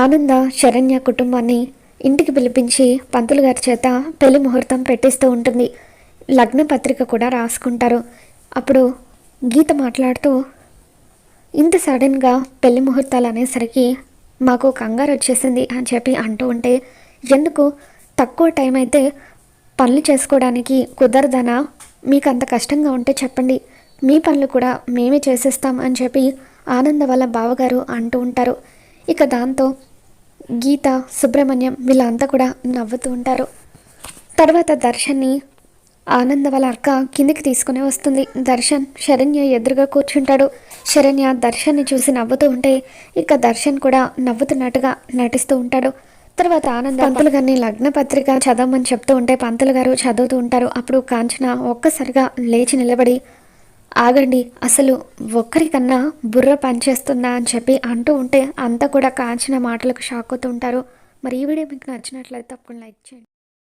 ఆనంద శరణ్య కుటుంబాన్ని ఇంటికి పిలిపించి పంతులు గారి చేత పెళ్ళి ముహూర్తం పెట్టిస్తూ ఉంటుంది. లగ్న పత్రిక కూడా రాసుకుంటారు. అప్పుడు గీత మాట్లాడుతూ ఇంత సడన్గా పెళ్ళి ముహూర్తాలు అనేసరికి మాకు కంగారు వచ్చేసింది అని చెప్పి అంటూ ఉంటే ఎందుకు? తక్కువ టైం అయితే పనులు చేసుకోవడానికి కుదరదనా? మీకు అంత కష్టంగా ఉంటే చెప్పండి. మీ పనులు కూడా మేమే చేసేస్తాం అని చెప్పి ఆనంద వాళ్ళ బావగారు అంటూ ఉంటారు. ఇక దాంతో గీత సుబ్రహ్మణ్యం వీళ్ళంతా కూడా నవ్వుతూ ఉంటారు. తర్వాత దర్శన్ని ఆనంద వాళ్ళ అక్క కిందికి తీసుకుని వస్తుంది. దర్శన్ శరణ్య ఎదురుగా కూర్చుంటాడు. శరణ్య దర్శన్ని చూసి నవ్వుతూ ఉంటే ఇక దర్శన్ కూడా నవ్వుతున్నట్టుగా నటిస్తూ ఉంటాడు. తర్వాత ఆనంద పంతులు గారిని లగ్న పత్రిక చదవమని చెప్తూ ఉంటే పంతులు గారు చదువుతూ ఉంటారు. అప్పుడు కాంచన ఒక్కసారిగా లేచి నిలబడి ఆగండి అసలు ఒక్కరికన్నా బుర్ర పనిచేస్తుందా అని చెప్పి అంటూ ఉంటే అంతా కూడా కాంచిన మాటలకు షాక్ అవుతూ ఉంటారు. మరి ఈ వీడియో మీకు నచ్చినట్లయితే తప్పకుండా లైక్ చేయండి.